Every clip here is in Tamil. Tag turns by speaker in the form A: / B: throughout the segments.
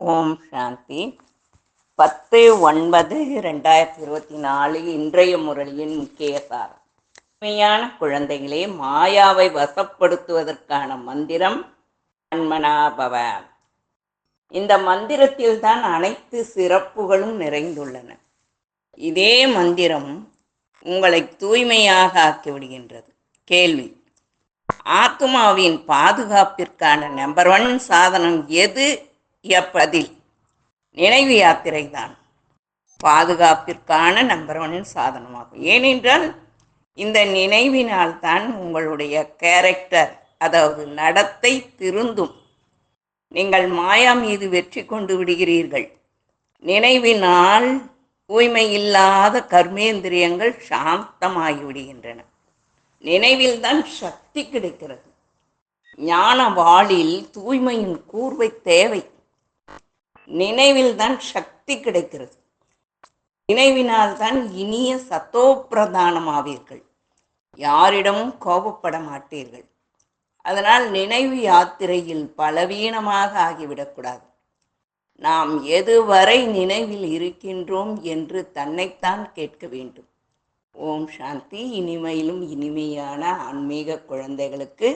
A: ஓம் சாந்தி. பத்து ஒன்பது ரெண்டாயிரத்தி இருபத்தி நாலு இன்றைய முரளியின் முக்கிய சாரம். உண்மையான குழந்தைகளே மாயாவை வசப்படுத்துவதற்கான மந்திரம் அன்மனாபவ இந்த மந்திரத்தில் தான் அனைத்து சிறப்புகளும் நிறைந்துள்ளன. இதே மந்திரம் உங்களை தூய்மையாக ஆக்கிவிடுகின்றது கேள்வி. ஆத்மாவின் பாதுகாப்பிற்கான நம்பர் ஒன் சாதனம் எது? எப்பதில் நினைவு யாத்திரை தான் பாதுகாப்பிற்கான நம்பர் ஒன் சாதனமாகும். ஏனென்றால் இந்த நினைவினால் தான் உங்களுடைய கேரக்டர் அதாவது நடத்தை திருந்தும். நீங்கள் மாயா மீது வெற்றி கொண்டு விடுகிறீர்கள். நினைவினால் தூய்மை இல்லாத கர்மேந்திரியங்கள் சாந்தமாகி விடுகின்றன. நினைவில்தான் சக்தி கிடைக்கிறது. ஞான வாளில் தூய்மையின் கூர்வை தேவை. நினைவில்தான் சக்தி கிடைக்கிறது. நினைவினால் தான் இனிய சத்தோ பிரதானமாவீர்கள் யாரிடமும் கோபப்பட மாட்டீர்கள். அதனால் நினைவு யாத்திரையில் பலவீனமாக ஆகிவிடக்கூடாது. நாம் எதுவரை நினைவில் இருக்கின்றோம் என்று தன்னைத்தான் கேட்க வேண்டும். ஓம் சாந்தி. இனிமையிலும் இனிமையான ஆன்மீக குழந்தைகளுக்கு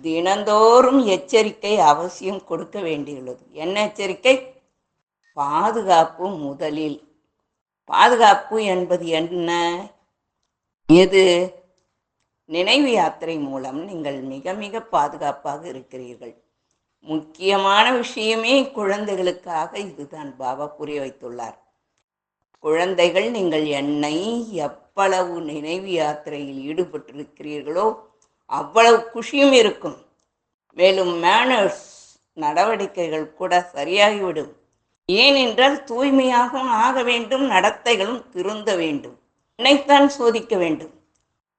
A: தினந்தோறும் எச்சரிக்கை அவசியம் கொடுக்க வேண்டியுள்ளது. என்ன எச்சரிக்கை? பாதுகாப்பு முதலில். பாதுகாப்பு என்பது என்ன? எது? நினைவு யாத்திரை மூலம் நீங்கள் மிக மிக பாதுகாப்பாக இருக்கிறீர்கள். முக்கியமான விஷயமே குழந்தைகளுக்காக இதுதான். பாபா புரிய வைத்துள்ளார். குழந்தைகள் நீங்கள் என்னை எவ்வளவு நினைவு யாத்திரையில் ஈடுபட்டிருக்கிறீர்களோ அவ்வளவு குஷியும் இருக்கும். மேலும் மேனர்ஸ் நடவடிக்கைகள் கூட சரியாகிவிடும். ஏனென்றால் தூய்மையாகவும் ஆக வேண்டும் நடத்தைகளும் திருந்த வேண்டும். என்னைத்தான் சோதிக்க வேண்டும்.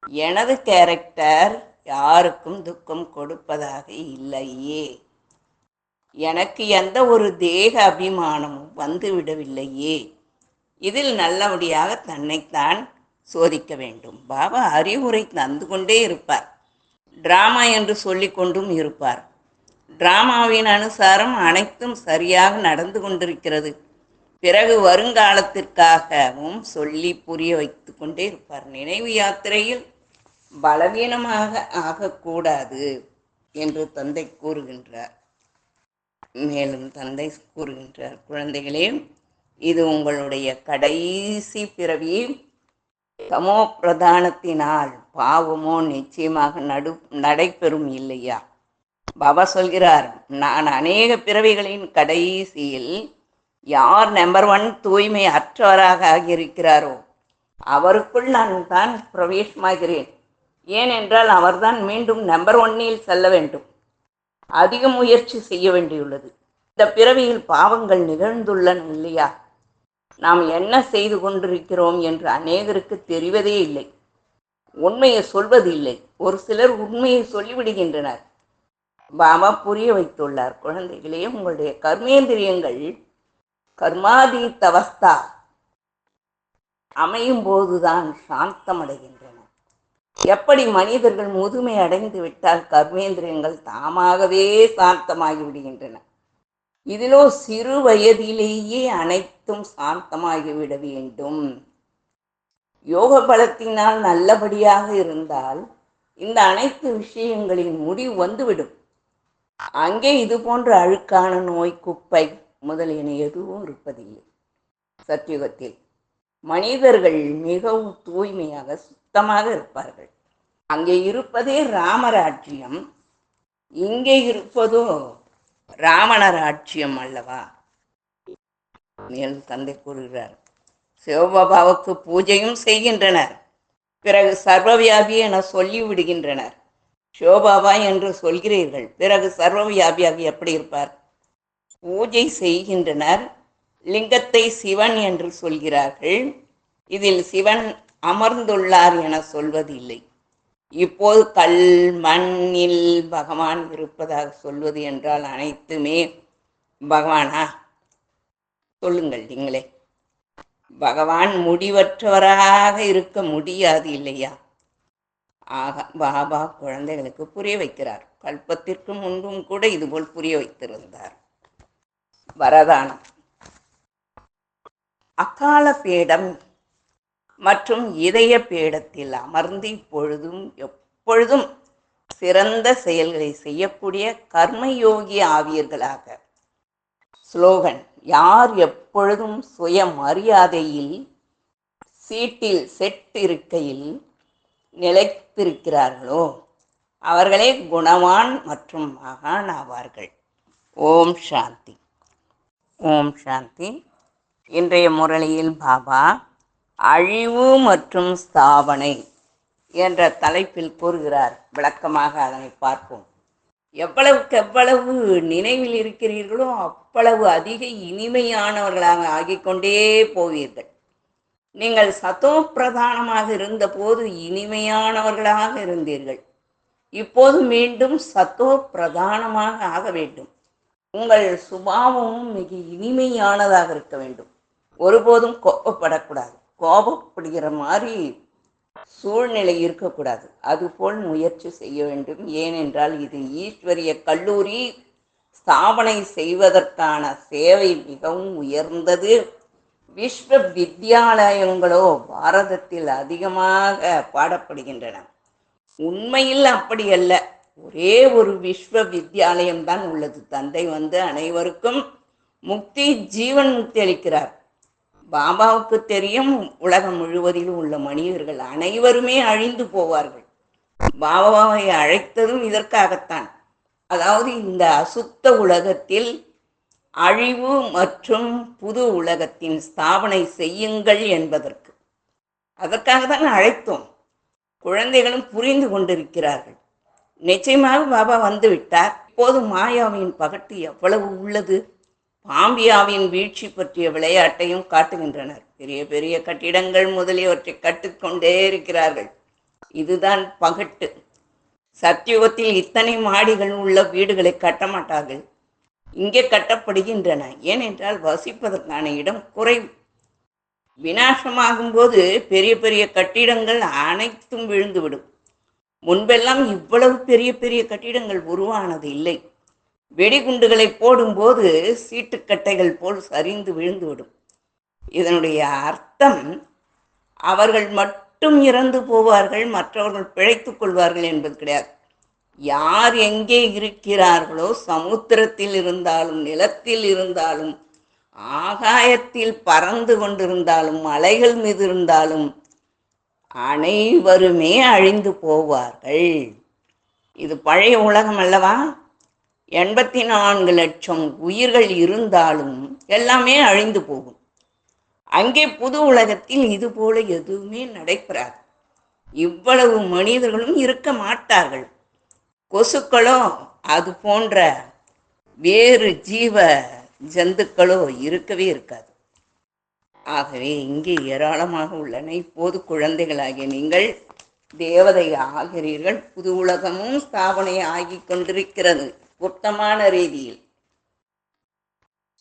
A: எனது கேரக்டர் யாருக்கும் துக்கம் கொடுப்பதாக இல்லையே. எனக்கு எந்த ஒரு தேக அபிமானமும் வந்துவிடவில்லையே. இதில் நல்லபடியாக தன்னைத்தான் சோதிக்க வேண்டும். பாபா அறிவுரை தந்து கொண்டே இருப்பார். டிராமா என்று சொல்லிக்கொண்டும் இருப்பார். டிராமாவின் அனுசாரம் அனைத்தும் சரியாக நடந்து கொண்டிருக்கிறது. பிறகு வருங்காலத்திற்காகவும் சொல்லி புரிய வைத்து கொண்டே இருப்பார். நினைவு யாத்திரையில் பலவீனமாக ஆகக்கூடாது என்று தந்தை கூறுகின்றார். மேலும் தந்தை கூறுகின்றார் குழந்தைகளே இது உங்களுடைய கடைசி பிறவி. தமோ பிரதானத்தினால் பாவமோ நிச்சயமாக நடு நடைபெறும் இல்லையா? பாபா சொல்கிறார் நான் அநேக பிறவிகளின் கடைசியில் யார் நம்பர் ஒன் தூய்மை அற்றவராக ஆகியிருக்கிறாரோ அவருக்குள் நான் தான் பிரவேசமாகிறேன். ஏனென்றால் அவர்தான் மீண்டும் நம்பர் ஒன்னில் செல்ல வேண்டும். அதிக முயற்சி செய்ய வேண்டியுள்ளது. இந்த பிறவியில் பாவங்கள் நிகழ்ந்துள்ளன இல்லையா? நாம் என்ன செய்து கொண்டிருக்கிறோம் என்று அநேகருக்கு தெரிவதே இல்லை. உண்மையை சொல்வதில்லை. ஒரு சிலர் உண்மையை சொல்லிவிடுகின்றனர். பாபா புரிய வைத்துள்ளார். குழந்தைகளே உங்களுடைய கர்மேந்திரியங்கள் கர்மாதீத் அவஸ்தா அமையும் போதுதான் சாந்தமடைகின்றன. எப்படி மனிதர்கள் முதுமை அடைந்து விட்டால் கர்மேந்திரியங்கள் தாமாகவே சாந்தமாகி விடுகின்றன இதிலோ சிறு வயதிலேயே அனைத்தும் சாந்தமாகிவிட வேண்டும். யோக பலத்தினால் நல்லபடியாக இருந்தால் இந்த அனைத்து விஷயங்களின் முடிவு வந்துவிடும். அங்கே இது போன்ற அழுக்கான நோய் குப்பை முதலியன எதுவும் இருப்பதில்லை. சத்தியுகத்தில் மனிதர்கள் மிகவும் தூய்மையாக சுத்தமாக இருப்பார்கள். அங்கே இருப்பதே ராமராஜ்யம். இங்கே இருப்பதோ ராவண ஆட்சியம் அல்லவா? மேலும் தந்தை கூறுகிறார். சிவபாபாவுக்கு பூஜையும் செய்கின்றனர். பிறகு சர்வவியாபி என சொல்லி விடுகின்றனர். சிவபாபா என்று சொல்கிறீர்கள். பிறகு சர்வவியாபியாக எப்படி இருப்பார்? பூஜை செய்கின்றனர். லிங்கத்தை சிவன் என்று சொல்கிறார்கள். இதில் சிவன் அமர்ந்துள்ளார் என சொல்வதில்லை. இப்போது கல் மண்ணில் பகவான் இருப்பதாக சொல்வது என்றால் அனைத்துமே பகவானா? சொல்லுங்கள் நீங்களே. பகவான் முடிவற்றவராக இருக்க முடியாது இல்லையா? ஆக பாபா குழந்தைகளுக்கு புரிய வைக்கிறார். கல்பத்திற்கு முன்பும் கூட இதுபோல் புரிய வைத்திருந்தார். வரதானம். அகால பீடம் மற்றும் இதய பீடத்தில் அமர்ந்து இப்பொழுதும் எப்பொழுதும் சிறந்த செயல்களை செய்யக்கூடிய கர்மயோகி ஆவியர்களாக ஸ்லோகன் யார் எப்பொழுதும் சுயமரியாதையில் சீட்டில் செட் இருக்கையில் நிலைத்திருக்கிறார்களோ அவர்களே குணவான் மற்றும் மகான் ஆவார்கள். ஓம் சாந்தி. ஓம் சாந்தி. இன்றைய முரளியில் பாபா அழிவு மற்றும் ஸ்தாபனை என்ற தலைப்பில் கூறுகிறார். விளக்கமாக அதனை பார்ப்போம். எவ்வளவுக்கு எவ்வளவு நினைவில் இருக்கிறீர்களோ அவ்வளவு அதிக இனிமையானவர்களாக ஆகிக்கொண்டே போவீர்கள். நீங்கள் சத்தோ பிரதானமாக இருந்தபோது இனிமையானவர்களாக இருந்தீர்கள். இப்போது மீண்டும் சத்தோ பிரதானமாக ஆக வேண்டும். உங்கள் சுபாவமும் மிக இனிமையானதாக இருக்க வேண்டும். ஒருபோதும் கோபப்படக்கூடாது. கோபப்படுகிற மாதிரி சூழ்நிலை இருக்கக்கூடாது. அதுபோல் முயற்சி செய்ய வேண்டும். ஏனென்றால் இது ஈஸ்வரிய கல்லூரி. ஸ்தாபனை செய்வதற்கான சேவை மிகவும் உயர்ந்தது. விஸ்வ வித்யாலயங்களோ பாரதத்தில் அதிகமாக பாடப்படுகின்றன. உண்மையில் அப்படி அல்ல. ஒரே ஒரு விஸ்வ வித்யாலயம் தான் உள்ளது. தந்தை வந்து அனைவருக்கும் முக்தி ஜீவன் முக்தி அளிக்கிறார். பாபாவுக்கு தெரியும் உலகம் முழுவதிலும் உள்ள மனிதர்கள் அனைவருமே அழிந்து போவார்கள். பாபாவை அழைத்ததும் இதற்காகத்தான். அதாவது இந்த அசுத்த உலகத்தில் அழிவு மற்றும் புது உலகத்தின் ஸ்தாபனை செய்யுங்கள் என்பதற்கு. அதற்காக தான் அழைத்தோம். குழந்தைகளும் புரிந்து கொண்டிருக்கிறார்கள். நிச்சயமாக பாபா வந்துவிட்டார். இப்போது மாயாவின் பகட்டு எவ்வளவு உள்ளது? பாம்பியாவின் வீழ்ச்சி பற்றிய விளையாட்டையும் காட்டுகின்றனர். பெரிய பெரிய கட்டிடங்கள் முதலியவற்றை கட்டுக்கொண்டே இருக்கிறார்கள். இதுதான் பகட்டு. சத்தியுகத்தில் இத்தனை மாடிகள் உள்ள வீடுகளை கட்ட மாட்டார்கள் இங்கே கட்டப்படுகின்றன. ஏனென்றால் வசிப்பதற்கான இடம் குறைவு. வினாசமாகும் போது பெரிய பெரிய கட்டிடங்கள் அனைத்தும் விழுந்துவிடும். முன்பெல்லாம் இவ்வளவு பெரிய பெரிய கட்டிடங்கள் உருவானது இல்லை. வெடிகுண்டுகளை போடும்போது சீட்டுக்கட்டைகள் போல் சரிந்து விழுந்துவிடும். இதனுடைய அர்த்தம் அவர்கள் மட்டும் இறந்து போவார்கள் மற்றவர்கள் பிழைத்துக் கொள்வார்கள் என்பது கிடையாது. யார் எங்கே இருக்கிறார்களோ சமுத்திரத்தில் இருந்தாலும் நிலத்தில் இருந்தாலும் ஆகாயத்தில் பறந்து கொண்டிருந்தாலும் மலைகள் மீது இருந்தாலும் அனைவருமே அழிந்து போவார்கள். இது பழைய உலகம் அல்லவா? எண்பத்தி நான்கு லட்சம் உயிர்கள் இருந்தாலும் எல்லாமே அழிந்து போகும். அங்கே புது உலகத்தில் இது போல எதுவுமே நடைபெறாது. இவ்வளவு மனிதர்களும் இருக்க மாட்டார்கள். கொசுக்களோ அது போன்ற வேறு ஜீவ ஜந்துக்களோ இருக்கவே இருக்காது. ஆகவே இங்கே ஏராளமாக உள்ளன. இப்போது குழந்தைகளாகிய நீங்கள் தேவதை ஆகிறீர்கள். புது உலகமும் ஸ்தாபனை ஆகி கொண்டிருக்கிறது. குத்தமான ரீதியில்.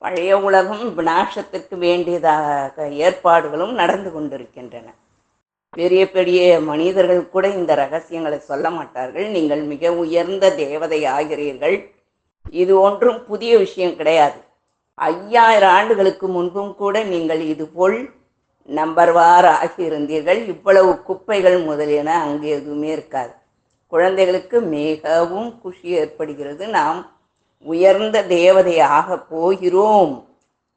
A: பழைய உலகம் விநாசத்திற்கு வேண்டியதாக ஏற்பாடுகளும் நடந்து கொண்டிருக்கின்றன. பெரிய பெரிய மனிதர்கள் கூட இந்த ரகசியங்களை சொல்ல மாட்டார்கள். நீங்கள் மிக உயர்ந்த தேவதை ஆகிறீர்கள். இது ஒன்றும் புதிய விஷயம் கிடையாது. ஐயாயிரம் ஆண்டுகளுக்கு முன்பும் கூட நீங்கள் இதுபோல் நம்பர்வார் ஆகியிருந்தீர்கள் இவ்வளவு குப்பைகள் முதலியன அங்கே எதுவுமே இருக்காது. குழந்தைகளுக்கு மிகவும் குஷி ஏற்படுகிறது. நாம் உயர்ந்த தேவதையாக போகிறோம்.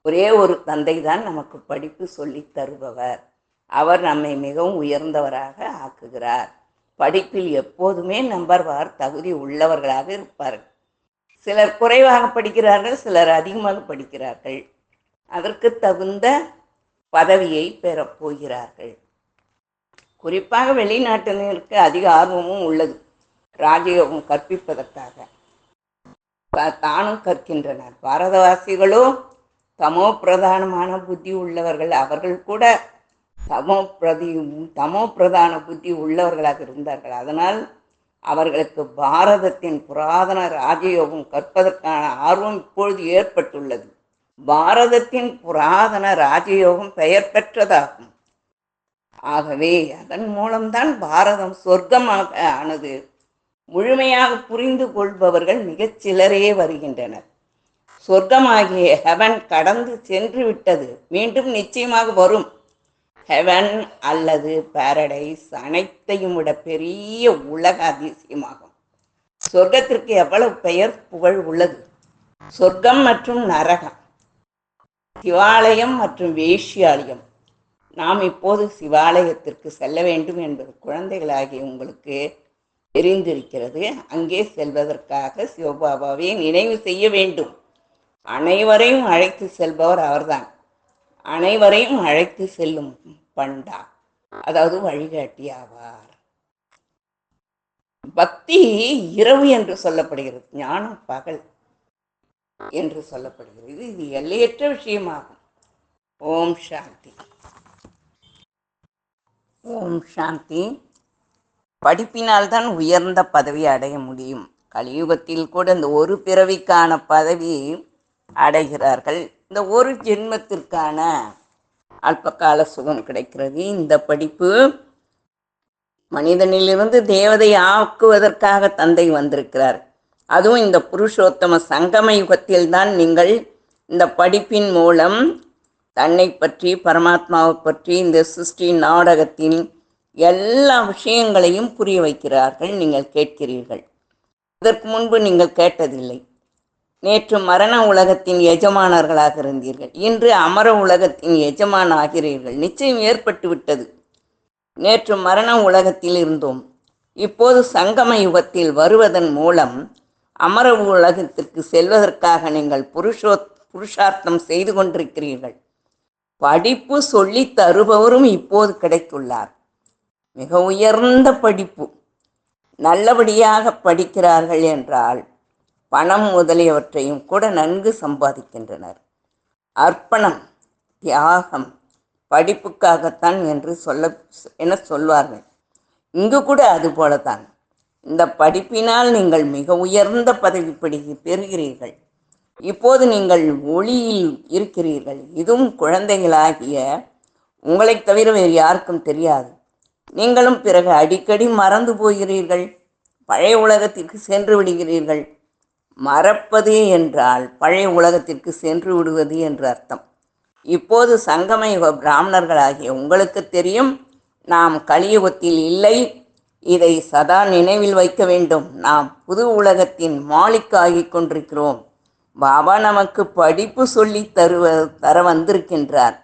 A: ஒரே ஒரு தந்தை தான் நமக்கு படிப்பு சொல்லி தருபவர். அவர் நம்மை மிகவும் உயர்ந்தவராக ஆக்குகிறார். படிப்பில் எப்போதுமே நம்பர்வார் தகுதி உள்ளவர்களாக இருப்பார்கள். சிலர் குறைவாக படிக்கிறார்கள் சிலர் அதிகமாக படிக்கிறார்கள். அதற்கு தகுந்த பதவியை பெறப்போகிறார்கள். குறிப்பாக வெளிநாட்டினருக்கு அதிக ஆர்வமும் உள்ளது. ராஜயோகம் கற்பிப்பதற்காக. தானும் கற்கின்றனர். பாரதவாசிகளும் தமோ பிரதானமான புத்தி உள்ளவர்கள். அவர்கள் கூட தமோ பிரதி தமோ பிரதான புத்தி உள்ளவர்களாக இருந்தார்கள். அதனால் அவர்களுக்கு பாரதத்தின் புராதன ராஜயோகம் கற்பதற்கான ஆர்வம் இப்பொழுது ஏற்பட்டுள்ளது. பாரதத்தின் புராதன ராஜயோகம் பெயர் பெற்றதாகும். ஆகவே அதன் மூலம்தான் பாரதம் சொர்க்கமாக ஆனது. முழுமையாக புரிந்து கொள்பவர்கள் மிகச் சிலரே வருகின்றனர். சொர்க்கமாகிய ஹெவன் கடந்து சென்று விட்டது. மீண்டும் நிச்சயமாக வரும். ஹெவன் அல்லது பாரடைஸ் அனைத்தையும் விட பெரிய உலக அதிசயமாகும். சொர்க்கத்திற்கு எவ்வளவு பெயர் புகழ் உள்ளது? சொர்க்கம் மற்றும் நரகம் சிவாலயம் மற்றும் வேஷ்யாலயம். நாம் இப்போது சிவாலயத்திற்கு செல்ல வேண்டும் என்பது குழந்தைகளாகிய உங்களுக்கு தெரிந்திருக்கிறது. அங்கே செல்வதற்காக சிவபாபாவை நினைவு செய்ய வேண்டும். அனைவரையும் அழைத்து செல்பவர் அவர்தான். அனைவரையும் அழைத்து செல்லும் பண்டா. அதாவது வழிகாட்டி ஆவார். பக்தி இரவு என்று சொல்லப்படுகிறது. ஞானம் பகல் என்று சொல்லப்படுகிறது. இது எல்லையற்ற விஷயமாகும். ஓம் சாந்தி. ஓம் சாந்தி. படிப்பினால்தான் உயர்ந்த பதவி அடைய முடியும். கலியுகத்தில் கூட இந்த ஒரு பிறவிக்கான பதவி அடைகிறார்கள். இந்த ஒரு ஜென்மத்திற்கான அல்பகால சுகம் கிடைக்கிறது. இந்த படிப்பு மனிதனிலிருந்து தேவதை ஆக்குவதற்காக தந்தை வந்திருக்கிறார். அதுவும் இந்த புருஷோத்தம சங்கம யுகத்தில்தான் நீங்கள் இந்த படிப்பின் மூலம் தன்னை பற்றி பரமாத்மாவை பற்றி இந்த சிருஷ்டி நாடகத்தின் எல்லா விஷயங்களையும் புரிய வைக்கிறார்கள் நீங்கள் கேட்கிறீர்கள். அதற்கு முன்பு நீங்கள் கேட்டதில்லை. நேற்று மரண உலகத்தின் எஜமானர்களாக இருந்தீர்கள். இன்று அமர உலகத்தின் எஜமான ஆகிறீர்கள் நிச்சயம் ஏற்பட்டு விட்டது. நேற்று மரண உலகத்தில் இருந்தோம். இப்போது சங்கம யுகத்தில் வருவதன் மூலம் அமர உலகத்திற்கு செல்வதற்காக நீங்கள் புருஷோ புருஷார்த்தம் செய்து கொண்டிருக்கிறீர்கள். படிப்பு சொல்லி தருபவரும் இப்போது கிடைத்துள்ளார். மிக உயர்ந்த படிப்பு. நல்லபடியாக படிக்கிறார்கள் என்றால் பணம் முதலியவற்றையும் கூட நன்கு சம்பாதிக்கின்றனர். அர்ப்பணம் தியாகம் படிப்புக்காகத்தான் என்று சொல்ல என சொல்வார்கள். இங்கு கூட அது போலதான் இந்த படிப்பினால் நீங்கள் மிக உயர்ந்த பதவி படி பெறுகிறீர்கள். இப்போது நீங்கள் ஒளியில் இருக்கிறீர்கள். இதுவும் குழந்தைகளாகிய உங்களைத் தவிர வேறு யாருக்கும் தெரியாது. நீங்களும் பிறகு அடிக்கடி மறந்து போகிறீர்கள். பழைய உலகத்திற்கு சென்று விடுகிறீர்கள். மறப்பது என்றால் பழைய உலகத்திற்கு சென்று விடுவது என்று அர்த்தம். இப்போது சங்கமயுக பிராமணர்களாகிய உங்களுக்கு தெரியும் நாம் கலியுகத்தில் இல்லை. இதை சதா நினைவில் வைக்க வேண்டும். நாம் புது உலகத்தின் மாலிக்காகிக் கொண்டிருக்கிறோம். பாபா நமக்கு படிப்பு சொல்லி தருவ தர வந்திருக்கின்றார்.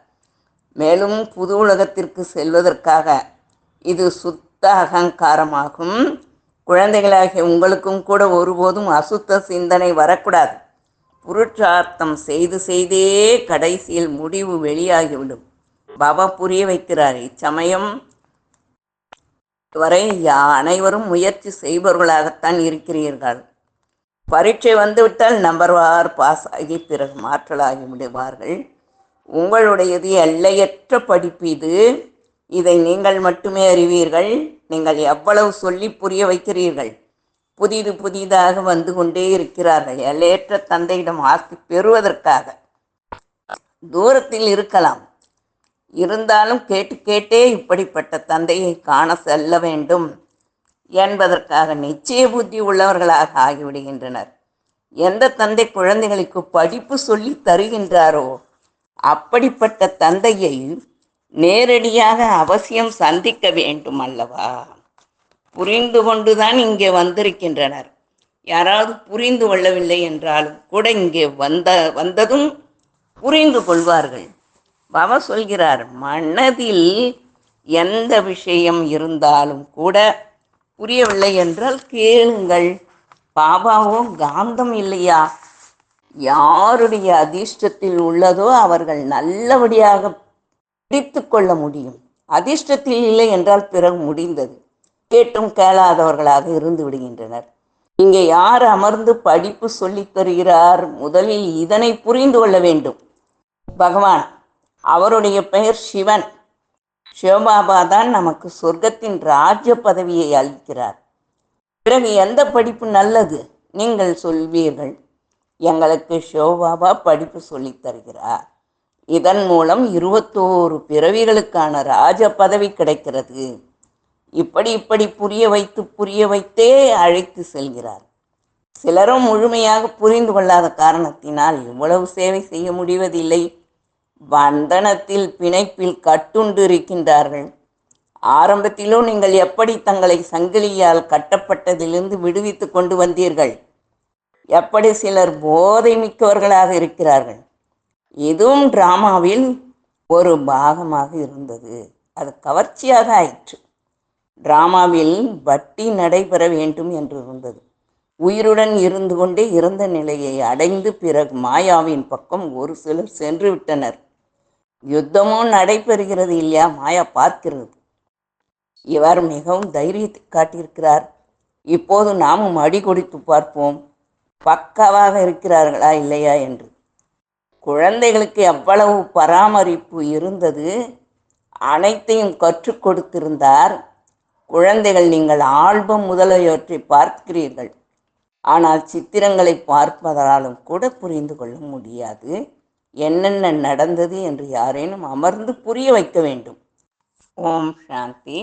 A: மேலும் புது உலகத்திற்கு செல்வதற்காக இது சுத்த அகங்காரமாகும். குழந்தைகளாகிய உங்களுக்கும் கூட ஒருபோதும் அசுத்த சிந்தனை வரக்கூடாது. புருஷார்த்தம் செய்து செய்தே கடைசியில் முடிவு வெளியாகிவிடும். பாபா புரிய வைக்கிறார். இச்சமயம் வரை அனைவரும் முயற்சி செய்பவர்களாகத்தான் இருக்கிறீர்கள். பரீட்சை வந்துவிட்டால் நம்பர் வார் பாஸ் ஆகி பிறகு மாற்றலாகி விடுவார்கள். உங்களுடையது எல்லையற்ற படிப்பு இது. இதை நீங்கள் மட்டுமே அறிவீர்கள். நீங்கள் எவ்வளவு சொல்லி புரிய வைக்கிறீர்கள். புதிது புதிதாக வந்து கொண்டே இருக்கிறார்கள். எல்லையற்ற தந்தையிடம் ஆஸ்தி பெறுவதற்காக. தூரத்தில் இருக்கலாம். இருந்தாலும் கேட்டு கேட்டே இப்படிப்பட்ட தந்தையை காண செல்ல வேண்டும். என்பதற்காக நிச்சய புத்தி உள்ளவர்களாக ஆகிவிடுகின்றனர். எந்த தந்தை குழந்தைகளுக்கு படிப்பு சொல்லி தருகின்றாரோ அப்படிப்பட்ட தந்தையை நேரடியாக அவசியம் சந்திக்க வேண்டும் அல்லவா புரிந்து கொண்டுதான் இங்கே வந்திருக்கின்றனர். யாராவது புரிந்து கொள்ளவில்லை என்றாலும் கூட இங்கே வந்த வந்ததும் புரிந்து கொள்வார்கள். பாபா சொல்கிறார் மனதில் எந்த விஷயம் இருந்தாலும் கூட புரியவில்லை என்றால் கேளுங்கள். பாபாவோ காந்தம் இல்லையா? யாருடைய அதிர்ஷ்டத்தில் உள்ளதோ அவர்கள் நல்லபடியாக பிடித்து கொள்ள முடியும். அதிர்ஷ்டத்தில் இல்லை என்றால் பிறகு முடிந்தது. கேட்டும் கேளாதவர்களாக இருந்து விடுகின்றனர். இங்கே யார் அமர்ந்து படிப்பு சொல்லித் தருகிறார்? முதலில் இதனை புரிந்து கொள்ள வேண்டும். பகவான் அவருடைய பெயர் சிவன். சிவபாபா தான் நமக்கு சொர்க்கத்தின் ராஜ பதவியை அளிக்கிறார். பிறகு எந்த படிப்பு நல்லது? நீங்கள் சொல்வீர்கள். எங்களுக்கு சிவபாபா படிப்பு சொல்லித் தருகிறார். இதன் மூலம் இருபத்தோரு பிறவிகளுக்கான ராஜ பதவி கிடைக்கிறது. இப்படி இப்படி புரிய வைத்து புரிய வைத்தே அழைத்து செல்கிறார். சிலரும் முழுமையாக புரிந்து கொள்ளாத காரணத்தினால் இவ்வளவு சேவை செய்ய முடிவதில்லை. வந்தனத்தில் பிணைப்பில் கட்டுண்டு இருக்கின்றார்கள் ஆரம்பத்திலும் நீங்கள் எப்படி தங்களை சங்கிலியால் கட்டப்பட்டதிலிருந்து விடுவித்து கொண்டு வந்தீர்கள்? எப்படி சிலர் போதை மிக்கவர்களாக இருக்கிறார்கள்? இதுவும் டிராமாவில் ஒரு பாகமாக இருந்தது. அது கவர்ச்சியாக ஆயிற்று. டிராமாவில் வட்டி நடைபெற வேண்டும் என்று இருந்தது. உயிருடன் இருந்து கொண்டே இறந்த நிலையை அடைந்து பிறகு மாயாவின் பக்கம் ஒரு சிலர் சென்று விட்டனர். யுத்தமும் நடைபெறுகிறது இல்லையா? மாயா பார்க்கிறது. இவர் மிகவும் தைரியத்தை காட்டியிருக்கிறார். இப்போது நாமும் அடி கொடுத்து பார்ப்போம். பக்காவாக இருக்கிறார்களா இல்லையா என்று. குழந்தைகளுக்கு எவ்வளவு பராமரிப்பு இருந்தது அனைத்தையும் கற்றுக் கொடுத்திருந்தார். குழந்தைகள் நீங்கள் ஆல்பம் முதலியவற்றை பார்க்கிறீர்கள். ஆனால் சித்திரங்களை பார்ப்பதாலும் கூட புரிந்து கொள்ள முடியாது. என்னென்ன நடந்தது என்று யாரேனும் அமர்ந்து புரிய வைக்க வேண்டும். ஓம் சாந்தி.